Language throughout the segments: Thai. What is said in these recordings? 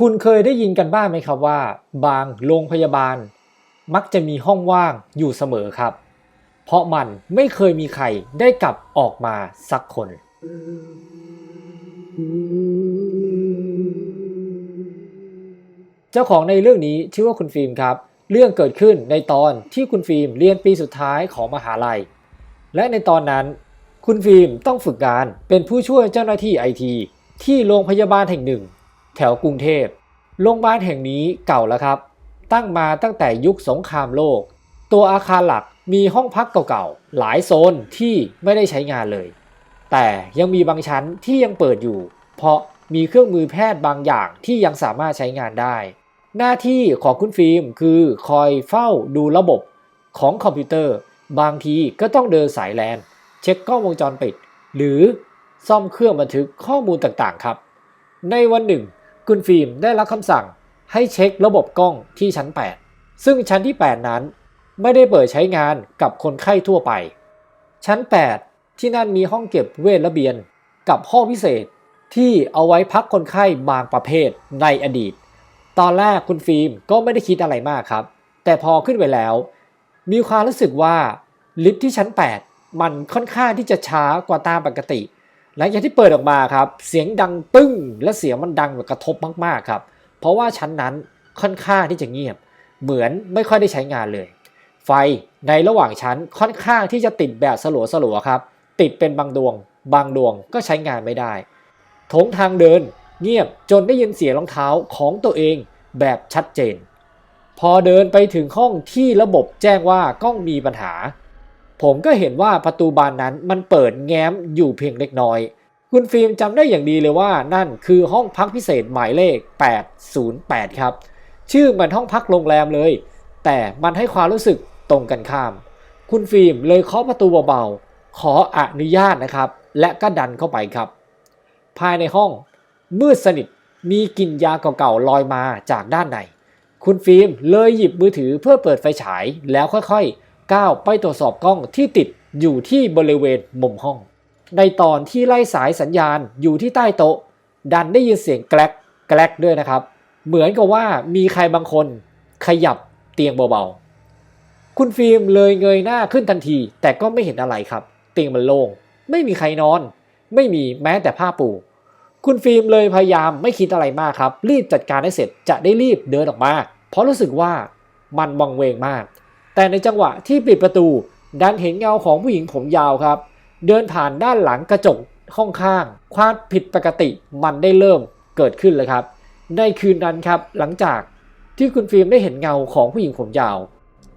คุณเคยได้ยินกันบ้างไหมครับว่า บางโรงพยาบาล มักจะมีห้องว่างอยู่เสมอครับ เพราะมันไม่เคยมีใครได้กลับออกมาสักคน เจ้าของในเรื่องนี้ชื่อว่าคุณฟิล์มครับ เรื่องเกิดขึ้นในตอนที่คุณฟิล์มเรียนปีสุดท้ายของมหาลัย และในตอนนั้น คุณฟิล์มต้องฝึกงานเป็นผู้ช่วยเจ้าหน้าที่ไอทีที่โรงพยาบาลแห่งหนึ่ง แถวกรุงเทพโรงพยาบาลแห่งนี้เก่าแล้วครับ ตั้งมาตั้งแต่ยุคสงครามโลก ตัวอาคารหลักมีห้องพักเก่าๆ หลายโซนที่ไม่ได้ใช้งานเลย แต่ยังมีบางชั้นที่ยังเปิดอยู่ เพราะมีเครื่องมือแพทย์บางอย่างที่ยังสามารถใช้งานได้ หน้าที่ของคุณฟิล์มคือคอยเฝ้าดูระบบของคอมพิวเตอร์ บางทีก็ต้องเดินสายแลนเช็คกล้องวงจรปิด หรือซ่อมเครื่องบันทึกข้อมูลต่างๆครับ ในวันหนึ่ง คุณฟิล์มได้รับคำสั่งให้เช็คระบบกล้องที่ชั้น 8 ซึ่งชั้นที่ 8 นั้น ไม่ได้เปิดใช้งานกับคนไข้ทั่วไป ชั้น 8 ที่นั่นมีห้องเก็บเวชระเบียน กับห้องพิเศษที่เอาไว้พักคนไข้บางประเภทในอดีต ตอนแรกคุณฟิล์มก็ไม่ได้คิดอะไรมากครับ แต่พอขึ้นไปแล้ว มีความรู้สึกว่าลิฟท์ที่ชั้น 8 มันค่อนข้างที่จะช้ากว่าตามปกติ หลังจากที่เปิดออกมาครับ เสียงดังปึ้ง และเสียงมันดังแบบกระทบมากๆครับ เพราะว่าชั้นนั้นค่อนข้างที่จะเงียบ เหมือนไม่ค่อยได้ใช้งานเลย ไฟในระหว่างชั้นค่อนข้างที่จะติดแบบสลัวๆครับ ติดเป็นบางดวง บางดวงก็ใช้งานไม่ได้โถงทางเดิน เงียบจนได้ยินเสียงรองเท้าของตัวเองแบบชัดเจน พอเดินไปถึงห้องที่ระบบแจ้งว่ากล้องมีปัญหา ผมก็เห็นว่าประตูบานนั้นมันเปิดแง้มอยู่เพียงเล็กน้อย คุณฟิล์มจำได้อย่างดีเลยว่านั่นคือห้องพักพิเศษหมายเลข 808 ครับ ชื่อเหมือนห้องพักโรงแรมเลย แต่มันให้ความรู้สึกตรงกันข้าม คุณฟิล์มเลยเคาะประตูเบาๆ ขออนุญาตนะครับ และก็ดันเข้าไปครับ ภายในห้องมืดสนิทมีกลิ่นยาเก่าๆลอยมาจากด้านใน คุณฟิล์มเลยหยิบมือถือเพื่อเปิดไฟฉายแล้วค่อยๆ ก้าวไปตรวจสอบกล้องที่ติดอยู่ที่บริเวณมุมห้อง ในตอนที่ไล่สายสัญญาณอยู่ที่ใต้โต๊ะ ดันได้ยินเสียงแกลกแกลกด้วยนะครับ เหมือนกับว่ามีใครบางคนขยับเตียงเบาๆ คุณฟิล์มเลยเงยหน้าขึ้นทันที แต่ก็ไม่เห็นอะไรครับ เตียงมันโล่งไม่มีใครนอน ไม่มีแม้แต่ผ้าปู คุณฟิล์มเลยพยายามไม่คิดอะไรมากครับ รีบจัดการให้เสร็จจะได้รีบเดินออกมา เพราะรู้สึกว่ามันวังเวงมาก แต่ในจังหวะที่ปิดประตู ดันเห็นเงาของผู้หญิงผมยาวครับ เดินผ่านด้านหลังกระจกห้องข้าง ความผิดปกติมันได้เริ่มเกิดขึ้นเลยครับ ในคืนนั้นครับหลังจากที่คุณฟิล์มได้เห็นเงาของผู้หญิงผมยาว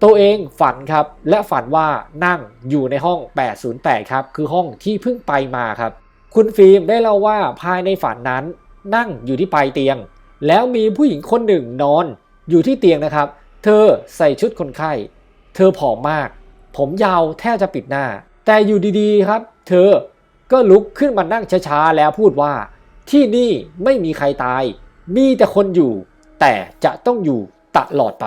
ตัวเองฝันครับ และฝันว่านั่งอยู่ในห้อง 808 ครับ คือห้องที่เพิ่งไปมาครับ คุณฟิล์มได้เล่าว่าภายในฝันนั้น นั่งอยู่ที่ปลายเตียง แล้วมีผู้หญิงคนหนึ่งนอนอยู่ที่เตียงนะครับ เธอใส่ชุดคนไข้ เธอผอมมาก ผมยาวแทบจะปิดหน้า แต่อยู่ดีๆครับ เธอก็ลุกขึ้นมานั่งช้าๆแล้วพูดว่า ที่นี่ไม่มีใครตาย มีแต่คนอยู่ แต่จะต้องอยู่ตลอดไป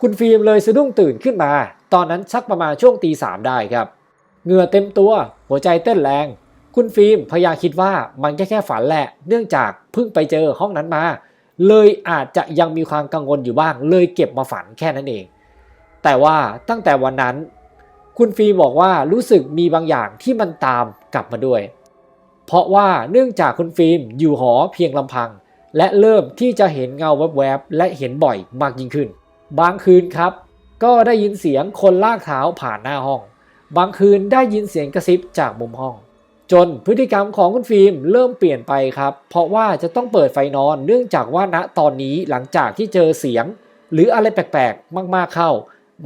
คุณฟิล์มเลยสะดุ้งตื่นขึ้นมา ตอนนั้นสักประมาณช่วงตีสามได้ครับเหงื่อเต็มตัว หัวใจเต้นแรง คุณฟิล์มพยายามคิดว่ามันแค่แค่ฝันแหละ เนื่องจากเพิ่งไปเจอห้องนั้นมา เลยอาจจะยังมีความกังวลอยู่บ้าง เลยเก็บมาฝันแค่นั้นเอง แต่ว่าตั้งแต่วันนั้น คุณฟิมบอกว่ารู้สึกมีบางอย่างที่มันตามกลับมาด้วย เพราะว่าเนื่องจากคุณฟิล์มอยู่หอเพียงลำพัง และเริ่มที่จะเห็นเงาแวบๆและเห็นบ่อยมากยิ่งขึ้น บางคืนครับ ก็ได้ยินเสียงคนลากเท้าผ่านหน้าห้อง บางคืนได้ยินเสียงกระซิบจากมุมห้อง จนพฤติกรรมของคุณฟิล์มเริ่มเปลี่ยนไปครับ เพราะว่าจะต้องเปิดไฟนอน เนื่องจากว่าณตอนนี้หลังจากที่เจอเสียง หรืออะไรแปลกๆ มากๆเข้า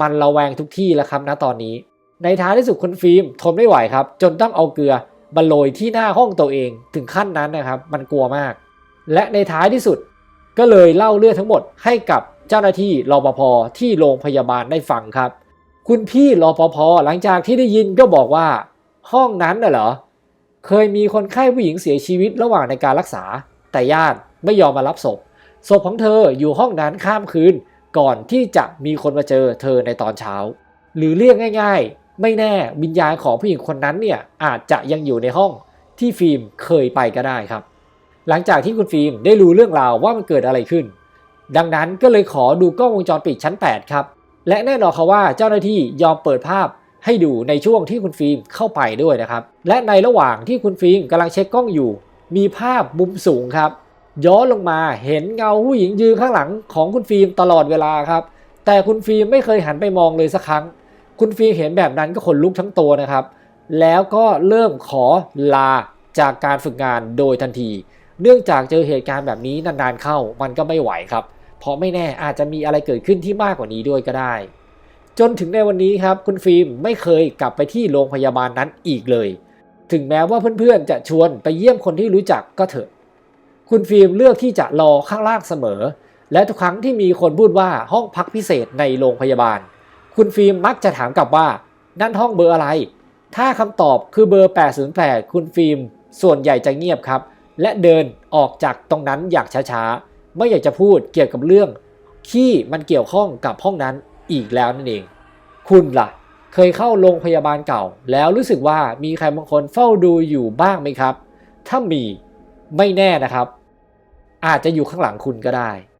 มันระแวงทุกที่แล้วครับณตอนนี้ ในท้ายที่สุดคุณฟิล์มทนไม่ไหวครับ จนต้องเอาเกลือมาโรยที่หน้าห้องตัวเองถึงขั้นนั้นนะครับ มันกลัวมาก และในท้ายที่สุดก็เลยเล่าเรื่องทั้งหมดให้กับเจ้าหน้าที่รปภที่โรงพยาบาลได้ฟังครับ คุณพี่รปภหลังจากที่ได้ยินก็บอกว่า ห้องนั้นน่ะเหรอเคยมีคนไข้ผู้หญิงเสียชีวิตระหว่างในการรักษา แต่ญาติไม่ยอมมารับศพศพของเธออยู่ห้องนั้นข้ามคืน ก่อนที่จะมีคนมาเจอเธอในตอนเช้า หรือเรียกง่าย ๆ ไม่แน่วิญญาณของผู้หญิงคนนั้นเนี่ยอาจจะยังอยู่ในห้องที่ฟิล์มเคยไปก็ได้ครับ หลังจากที่คุณฟิล์มได้รู้เรื่องราวว่ามันเกิดอะไรขึ้น ดังนั้นก็เลยขอดูกล้องวงจรปิดชั้น 8 ครับ และแน่นอนครับว่าเจ้าหน้าที่ยอมเปิดภาพให้ดูในช่วงที่คุณฟิล์มเข้าไปด้วยนะครับ และในระหว่างที่คุณฟิล์มกำลังเช็คกล้องอยู่ มีภาพมุมสูงครับ ย้อนลงมาเห็นเงาผู้หญิงยืนข้างหลังของคุณฟิล์มตลอดเวลาครับ แต่คุณฟิล์มไม่เคยหันไปมองเลยสักครั้ง คุณฟิล์มเห็นแบบนั้นก็ขนลุกทั้งตัวนะครับ แล้วก็เริ่มขอลาจากการฝึกงานโดยทันที เนื่องจากเจอเหตุการณ์แบบนี้นานๆเข้ามันก็ไม่ไหวครับ เพราะไม่แน่อาจจะมีอะไรเกิดขึ้นที่มากกว่านี้ด้วยก็ได้ จนถึงในวันนี้ครับ คุณฟิล์มไม่เคยกลับไปที่โรงพยาบาลนั้นอีกเลย ถึงแม้ว่าเพื่อนๆจะชวนไปเยี่ยมคนที่รู้จักก็เถอะ คุณฟิล์มเลือกที่จะรอข้างล่างเสมอ และทุกครั้งที่มีคนพูดว่าห้องพักพิเศษในโรงพยาบาล คุณฟิล์มมักจะถามกลับว่า นั่นห้องเบอร์อะไร ถ้าคำตอบคือเบอร์ 808 คุณฟิล์มส่วนใหญ่จะเงียบครับ และเดินออกจากตรงนั้นอย่างช้าๆ ไม่อยากจะพูดเกี่ยวกับเรื่องที่มันเกี่ยวข้องกับห้องนั้นอีกแล้วนั่นเอง คุณล่ะ เคยเข้าโรงพยาบาลเก่า แล้วรู้สึกว่ามีใครบางคนเฝ้าดูอยู่บ้างไหมครับ ถ้ามี ไม่แน่นะครับ อาจจะอยู่ข้างหลังคุณก็ได้